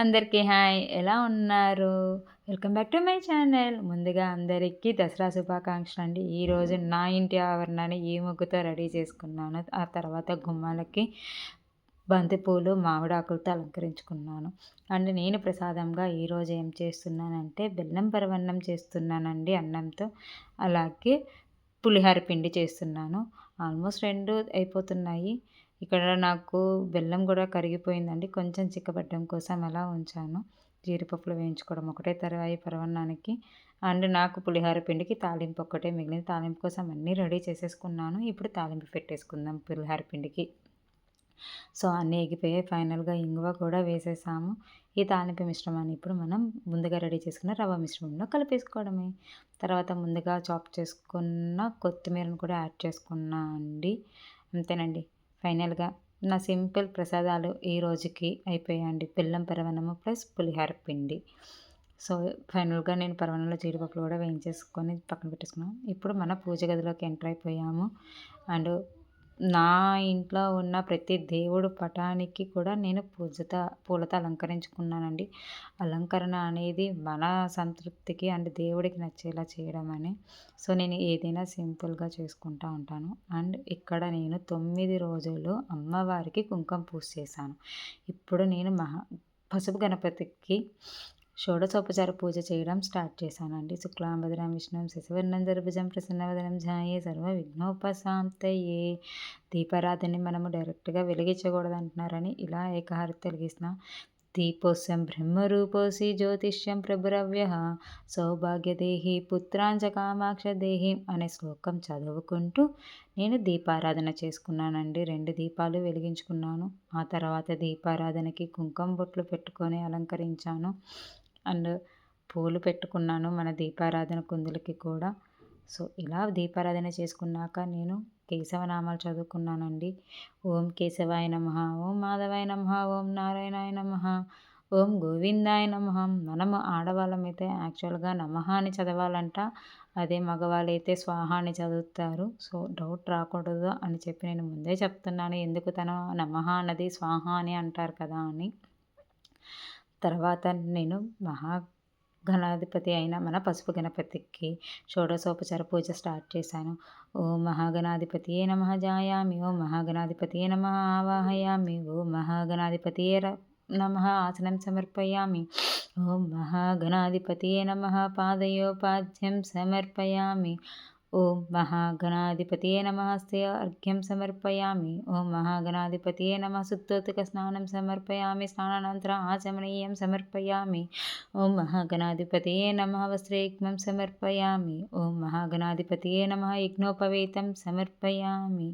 అందరికీ హాయ్. ఎలా ఉన్నారు? Welcome back to my channel. ముందుగా అందరికీ దసరా శుభాకాంక్షలు అండి. ఈరోజు నా ఇంటి ఆవరణాన్ని ఈ ముగ్గుతో రెడీ చేసుకున్నాను. ఆ తర్వాత గుమ్మాలకి బంతిపూలు మామిడాకులతో అలంకరించుకున్నాను. అండ్ నేను ప్రసాదంగా ఈరోజు ఏం చేస్తున్నానంటే బెల్లం పరవన్నం చేస్తున్నానండి అన్నంతో. అలాగే పులిహార పిండి చేస్తున్నాను. ఆల్మోస్ట్ రెండు అయిపోతున్నాయి. ఇక్కడ నాకు బెల్లం కూడా కరిగిపోయిందండి. కొంచెం చిక్కబడ్డం కోసం అలా ఉంచాను. జీడిపప్పులు వేయించుకోవడం ఒకటే తరవాయి పరవన్నానికి అండ్ నాకు పులిహోర పిండికి తాలింపు ఒక్కటే మిగిలిన తాలింపు కోసం అన్నీ రెడీ చేసేసుకున్నాను. ఇప్పుడు తాలింపు పెట్టేసుకుందాం పులిహోర పిండికి. సో అన్నీ ఎగిపోయాయి. ఫైనల్గా ఇంగువ కూడా వేసేసాము. ఈ తాలింపు మిశ్రమాన్ని ఇప్పుడు మనం ముందుగా రెడీ చేసుకున్న రవ్వ మిశ్రమంలో కలిపేసుకోవడమే. తర్వాత ముందుగా చాప్ చేసుకున్న కొత్తిమీరను కూడా యాడ్ చేసుకున్నా అండి. అంతేనండి. ఫైనల్గా నా సింపుల్ ప్రసాదాలు ఈ రోజుకి అయిపోయాయండి. బెల్లం పరవనము ప్లస్ పులిహార పిండి. సో ఫైనల్గా నేను పరవనంలో జీడిపప్పులు కూడా వేయించేసుకొని పక్కన పెట్టేసుకున్నాను. ఇప్పుడు మన పూజ గదిలోకి ఎంటర్ అయిపోయాము. అండ్ నా ఇంట్లో ఉన్న ప్రతి దేవుడు పటానికి కూడా నేను పూజతో పూలతో అలంకరించుకున్నానండి. అలంకరణ అనేది మన సంతృప్తికి అండ్ దేవుడికి నచ్చేలా చేయడం అని. సో నేను ఏదైనా సింపుల్గా చేసుకుంటూ ఉంటాను. అండ్ ఇక్కడ నేను తొమ్మిది రోజులు అమ్మవారికి కుంకుమ పూజ చేశాను. ఇప్పుడు నేను మహా పసుపు గణపతికి షోడశోపచార పూజ చేయడం స్టార్ట్ చేశానండి. శుక్లాంబదరం విష్ణుం శశివర్ణం దర్భుజం ప్రసన్నవదనం ఝాయే సర్వ విఘ్నోపశాంతయే దీపారాధనని మనము డైరెక్ట్గా వెలిగించకూడదు అంటున్నారని ఇలా ఏకహారతి వెలిగిస్తున్నా దీపోస్యం బ్రహ్మరూపోసి జ్యోతిష్యం ప్రభురవ్య సౌభాగ్యదేహి పుత్రాంచ కామాక్ష దేహి అనే శ్లోకం చదువుకుంటూ నేను దీపారాధన చేసుకున్నానండి. రెండు దీపాలు వెలిగించుకున్నాను. ఆ తర్వాత దీపారాధనకి కుంకుమ బొట్లు పెట్టుకొని అలంకరించాను. అండ్ పూలు పెట్టుకున్నాను మన దీపారాధన కుందులకి కూడా. సో ఇలా దీపారాధన చేసుకున్నాక నేను కేశవనామాలు చదువుకున్నానండి. ఓం కేశవాయ నమ ఓం మాధవాయ నమ ఓం నారాయణాయ నమ ఓం గోవిందాయ నమ. మనము ఆడవాళ్ళమైతే యాక్చువల్గా నమ అని చదవాలంట అదే మగవాళ్ళైతే స్వాహ అని చదువుతారు. సో డౌట్ రాకూడదు అని చెప్పి నేను ముందే చెప్తున్నాను. ఎందుకు తను నమ అన్నది స్వాహ అని అంటారు కదా అని. తర్వాత నేను మహా గణాధిపతి అయిన మన పసుపు గణపతికి షోడశోపచార పూజ స్టార్ట్ చేశాను. ఓ మహాగణాధిపతియే నమ జాయామి ఓ మహాగణాధిపతియే నమ ఆవాహయామి ఓ మహాగణాధిపతియే నమ ఆసనం సమర్పయామి ఓం మహాగణాధిపతియే నమ పాదయోపాధ్యం సమర్పయామి ఓం మహాగణాధిపతయే నమస్తే అర్ఘ్యం సమర్పయామి. ఓం మహాగణాధిపతయే నమ శుద్ధోతిక స్నానం సమర్పయామి. స్నానానంతర ఆచమనీయం సమర్పయామి. ఓం మహాగణాధిపతయే నమ వస్త్రయజ్ఞం సమర్పయామి. ఓం మహాగణాధిపతయే నమ యజ్ఞోపవేతం సమర్పయామి.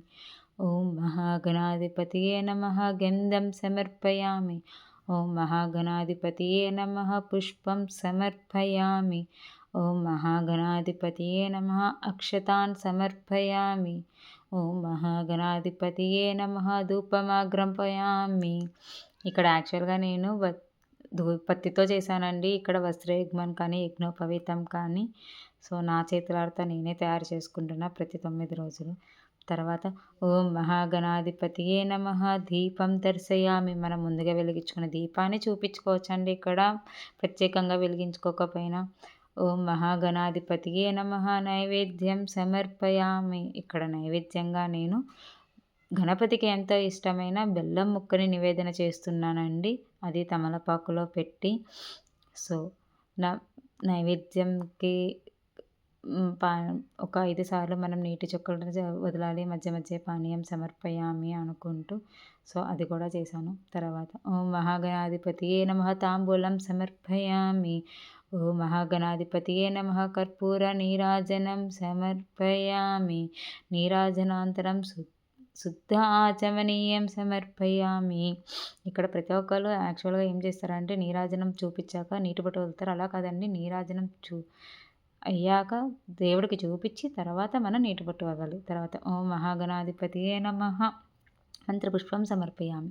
ఓం మహాగణాధిపతయే నమ గంధం సమర్పయామి. ఓం మహాగణాధిపతయే నమ పుష్పం సమర్పయామి. ఓం మహాగణాధిపతియే నమ అక్షతాన్ సమర్పయామి. ఓం మహాగణాధిపతియే నమ ధూపమాగ్రంపయామి ఇక్కడ యాక్చువల్గా నేను పత్తితో చేశానండి. ఇక్కడ వస్త్రయుగ్మన్ కానీ యజ్ఞోపవీతం కానీ సో నా చేతులాడితో నేనే తయారు చేసుకుంటున్నా ప్రతి తొమ్మిది రోజులు. తర్వాత ఓం మహాగణాధిపతియే నమ దీపం దర్శయామి. మనం ముందుగా వెలిగించుకున్న దీపాన్ని చూపించుకోవచ్చండి ఇక్కడ. ప్రత్యేకంగా వెలిగించుకోకపోయినా ఓం మహాగణాధిపతియే నమ. నైవేద్యం సమర్పయామి. ఇక్కడ నైవేద్యంగా నేను గణపతికి ఎంతో ఇష్టమైన బెల్లం ముక్కని నివేదన చేస్తున్నానండి. అది తమలపాకులో పెట్టి సో నా నైవేద్యంకి పా ఒక ఐదు సార్లు మనం నీటి చుక్కలను వదలాలి మధ్య మధ్య పానీయం సమర్పయామి అనుకుంటూ సో అది కూడా చేశాను. తర్వాత ఓం మహాగణాధిపతి ఏ నమ. తాంబూలం సమర్పయామి. ఓ మహాగణాధిపతియే నమ. కర్పూర నీరాజనం సమర్పయామి. నీరాజనాంతరం శుద్ధ ఆచమనీయం సమర్పయామి. ఇక్కడ ప్రతి ఒక్కరు యాక్చువల్గా ఏం చేస్తారంటే నీరాజనం చూపించాక నీటి పట్టు వదులుతారు. అలా కాదండి. నీరాజనం చూ అయ్యాక దేవుడికి చూపించి తర్వాత మనం నీటి బట్టు వదలాలి. తర్వాత ఓ మహాగణాధిపతియే నమ. మంత్రపుష్పం సమర్పయామి.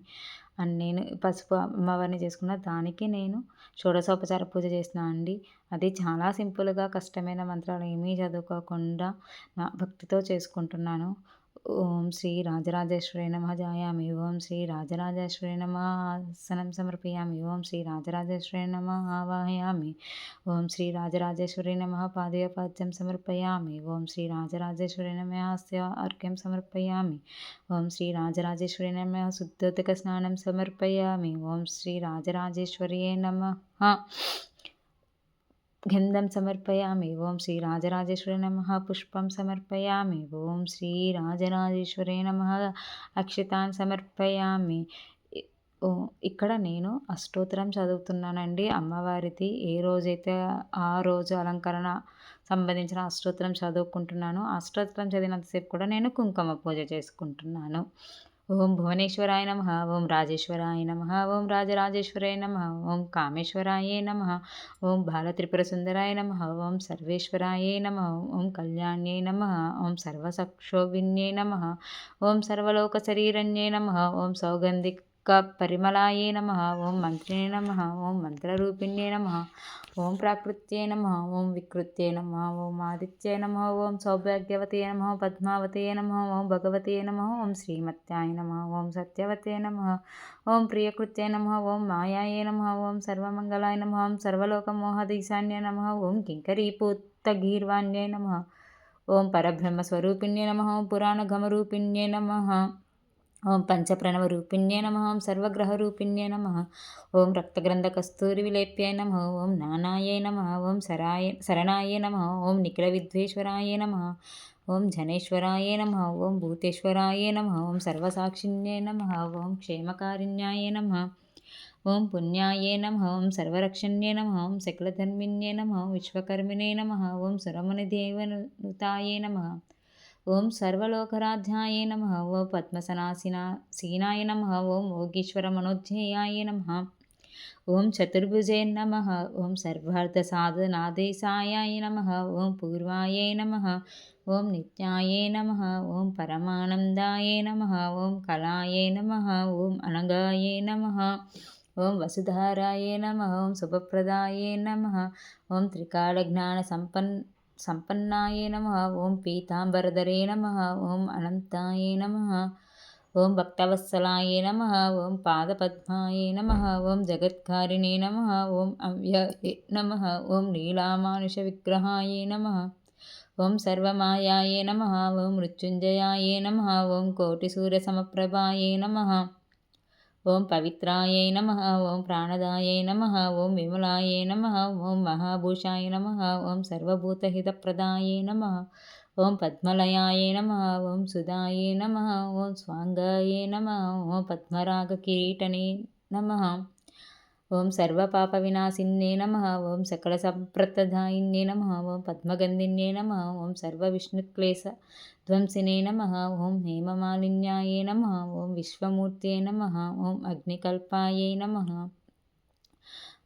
అండ్ నేను పసుపు అమ్మవారిని చేసుకున్న దానికి నేను షోడశోపచార పూజ చేసిన అండి. అది చాలా సింపుల్గా కష్టమైన మంత్రాలు ఏమీ చదువుకోకుండా నా భక్తితో చేసుకుంటున్నాను. ఓం శ్రీ రాజరాజేశ్వరి నమ జాయామి ఓం శ్రీ రాజరాజేశ్వరి నమ ఆసనం సమర్పయామి ఓం శ్రీ రాజరాజేశ్వరి నమ ఆవాహయామి ఓం శ్రీ రాజరాజేశ్వరి నమ పాదయోపాద్యం సమర్పయామి ఓం శ్రీ రాజరాజేశ్వరి నమ హాస్య అర్ఘ్యం సమర్పయామి ఓం శ్రీ రాజరాజేశ్వరి నమ శుద్ధోదక స్నానం సమర్పయామి ఓం శ్రీ రాజరాజేశ్వరి నమ గంధం సమర్పయామి. ఓం శ్రీ రాజరాజేశ్వరి నమ. పుష్పం సమర్పయామి. ఓం శ్రీ రాజరాజేశ్వరి నమ. అక్షితాన్ సమర్పయామి. ఇక్కడ నేను అష్టోత్తరం చదువుతున్నానండి. అమ్మవారిది ఏ రోజైతే ఆ రోజు అలంకరణ సంబంధించిన అష్టోత్తరం చదువుకుంటున్నాను అష్టోత్తరం చదివినంతసేపు కూడా నేను కుంకుమ పూజ చేసుకుంటున్నాను. ఓం భువనేశ్వరాయ నమ ఓం రాజేశ్వరాయ నమ ఓం రాజరాజేశ్వరాయ నమ ఓం కామేశ్వరాయ నమ ఓం బాలత్రిపుర సుందరాయ నమ ఓం సర్వేశ్వరాయ నమ ఓం కళ్యాణ్యే నమ ఓం సర్వసక్షోభిన్యే నమ ఓం సర్వలోక శరీరణ్యే నమ ఓం సౌగంధిక్ పరిమళాయే నమ ఓం మంత్రిణే నమ ఓం మంత్రరూపిణ్యే నమ ఓం ప్రాకృత్యే నమ ఓం వికృత్యే నమ ఓం ఆదిత్యే నమ ఓం సౌభాగ్యవతే నమ పద్మావతే నమ ఓం భగవతే నమ ఓం శ్రీమత్యాయ నమ ఓం సత్యవతే నమ ఓం ప్రియకృత్యే నమ ఓం మాయాయే నమ ఓం సర్వమంగళాయ నమ ఓం సర్వలోకమోహదీశాన్య నమ ఓం కింకరీపూత్తగీర్వాణ్యే నమ ఓం పరబ్రహ్మస్వరూపిణ్యే నమ ఓం పురాణఘమరూపిణ్యే నమ ఓం పంచప్రణవ రూపిణ్యే నమ ఓం సర్వగ్రహ రూపిణ్యే నమ ఓం రక్తగ్రంథ కస్తూరి విలేప్యాయ నమ ఓం నానాయే నమ ఓం సరాయ శరణాయ నమ ఓం నిఖిల నిఖిలవిద్వేశ్వరాయ నమ ఓం జనేశ్వరాయ నమ ఓం భూతేశ్వరాయ నమ ఓం సర్వసాక్షిణ్యే నమ ఓం క్షేమకారిణ్యాయ నమ ఓం పుణ్యాయే నమ ఓం సర్వరక్షణ్యే నమ ఓం శకలధర్మిణ్యే నమ విశ్వకర్మిణే నమ ఓం సురమునిదేవనుతాయే నమ ఓం సర్వలోకరాధ్యాయ నమ ఓ పద్మసనాసిన సీనాయ నమ ఓం ఓగీశ్వర మనోధ్యేయాయ నమ ఓం చతుర్భుజే నమ ఓం సర్వార్థ సాధనాదేశాయ నమ ఓం పూర్వాయ నమ ఓం నిత్యాయ నమ ఓం పరమానందాయ నమ ఓం కళాయ నమ ఓం అనగాయ నమ ఓం వసుధారాయ నమ ఓం శుభప్రదాయ నమ ఓం త్రికాళజ్ఞాన సంపన్ సంపన్నాయ నమ ఓం పీతాంబరధరే నమ ఓం అనంతాయ నమ ఓం భక్తవత్సలాయ నమ ఓం పాదపద్మాయ నమ ఓం జగత్కారిణే నమ ఓం అవ్యయ నమ ఓం నీలామానుష విగ్రహాయ నమ ఓం సర్వమాయాయ నమ ఓం మృత్యుంజయాయ నమ ఓం కోటిసూర్యసమప్రభాయ నమ ఓం పవిత్రాయై నమ ఓం ప్రాణదాయై నమ ఓం విమలాయై నమ ఓం మహాభూషాయ నమ ఓం సర్వభూతహితప్రదాయై నమ ఓం పద్మలయాయ నమ ఓం సుధాయ నమ ఓం స్వాంగాయ నమ ఓం పద్మరాగ కిరీటనే నమ. ఓం సర్వపాప వినాశిన్యే నమ ఓం సకల సంప్రతదాయిన్యే నమ ఓం పద్మగంధిన్యే నమ ఓం సర్వ విష్ణుక్లేశ ధ్వంసినే నమ ఓం హేమమాలిన్యాయే నమ ఓం విశ్వమూర్తే నమ ఓం అగ్నికల్పాయే నమ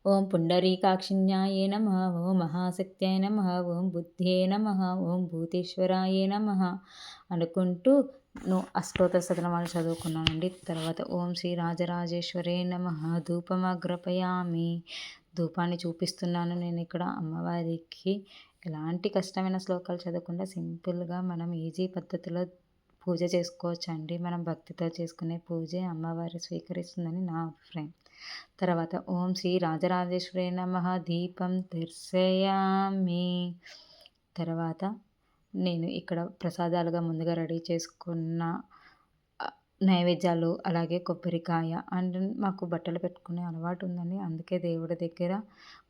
ఓం పుండరీకాక్షిణ్యాయ నమ ఓం మహాశక్త్యాయ నమ ఓం బుద్ధే నమ ఓం భూతేశ్వరాయ నమ అనుకుంటూ అష్టోత్తర శతనామాలు చదువుకున్నానండి. తర్వాత ఓం శ్రీ రాజరాజేశ్వరే నమ. ధూపమగ్రపయామి ధూపాన్ని చూపిస్తున్నాను నేను ఇక్కడ అమ్మవారికి. ఎలాంటి కష్టమైన శ్లోకాలు చదవకుండా సింపుల్గా మనం ఈజీ పద్ధతిలో పూజ చేసుకోవచ్చండి. మనం భక్తితో చేసుకునే పూజే అమ్మవారి స్వీకరిస్తుందని నా అభిప్రాయం. తర్వాత ఓం శ్రీ రాజరాజేశ్వరి నమ. దీపం దర్శయామి. తర్వాత నేను ఇక్కడ ప్రసాదాలుగా ముందుగా రెడీ చేసుకున్న నైవేద్యాలు అలాగే కొబ్బరికాయ అండ్ మాకు బట్టలు పెట్టుకునే అలవాటు ఉందండి. అందుకే దేవుడి దగ్గర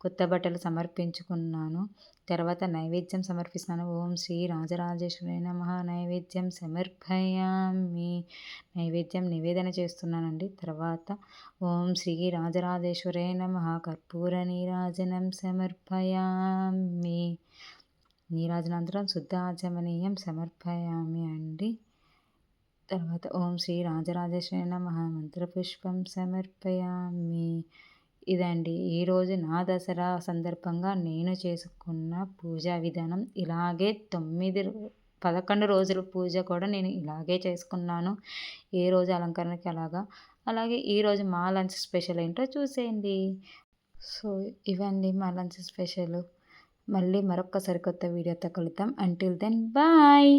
కొత్త బట్టలు సమర్పించుకున్నాను. తర్వాత నైవేద్యం సమర్పిస్తాను ఓం శ్రీ రాజరాజేశ్వరి నమ. నైవేద్యం సమర్పయామి. నైవేద్యం నివేదన చేస్తున్నానండి. తర్వాత ఓం శ్రీ రాజరాజేశ్వరే నమ. కర్పూర నీరాజనం సమర్పయామి. నీరాజనంతరం శుద్ధ ఆచమనీయం సమర్పయామి అండి. తర్వాత ఓం శ్రీ రాజరాజేశ్వరి మహామంత్ర పుష్పం సమర్పయామి. ఇదండి. ఈరోజు నా దసరా సందర్భంగా నేను చేసుకున్న పూజా విధానం. ఇలాగే తొమ్మిది పదకొండు రోజుల పూజ కూడా నేను ఇలాగే చేసుకున్నాను. ఏ రోజు అలంకరణకి అలాగా? అలాగే ఈరోజు మా లంచ్ స్పెషల్ ఏంటో చూసేయండి. సో ఇవండి మా లంచ్ స్పెషల్. మళ్ళీ మరొక సరికొత్త వీడియోతో కలుద్దాం. Until then bye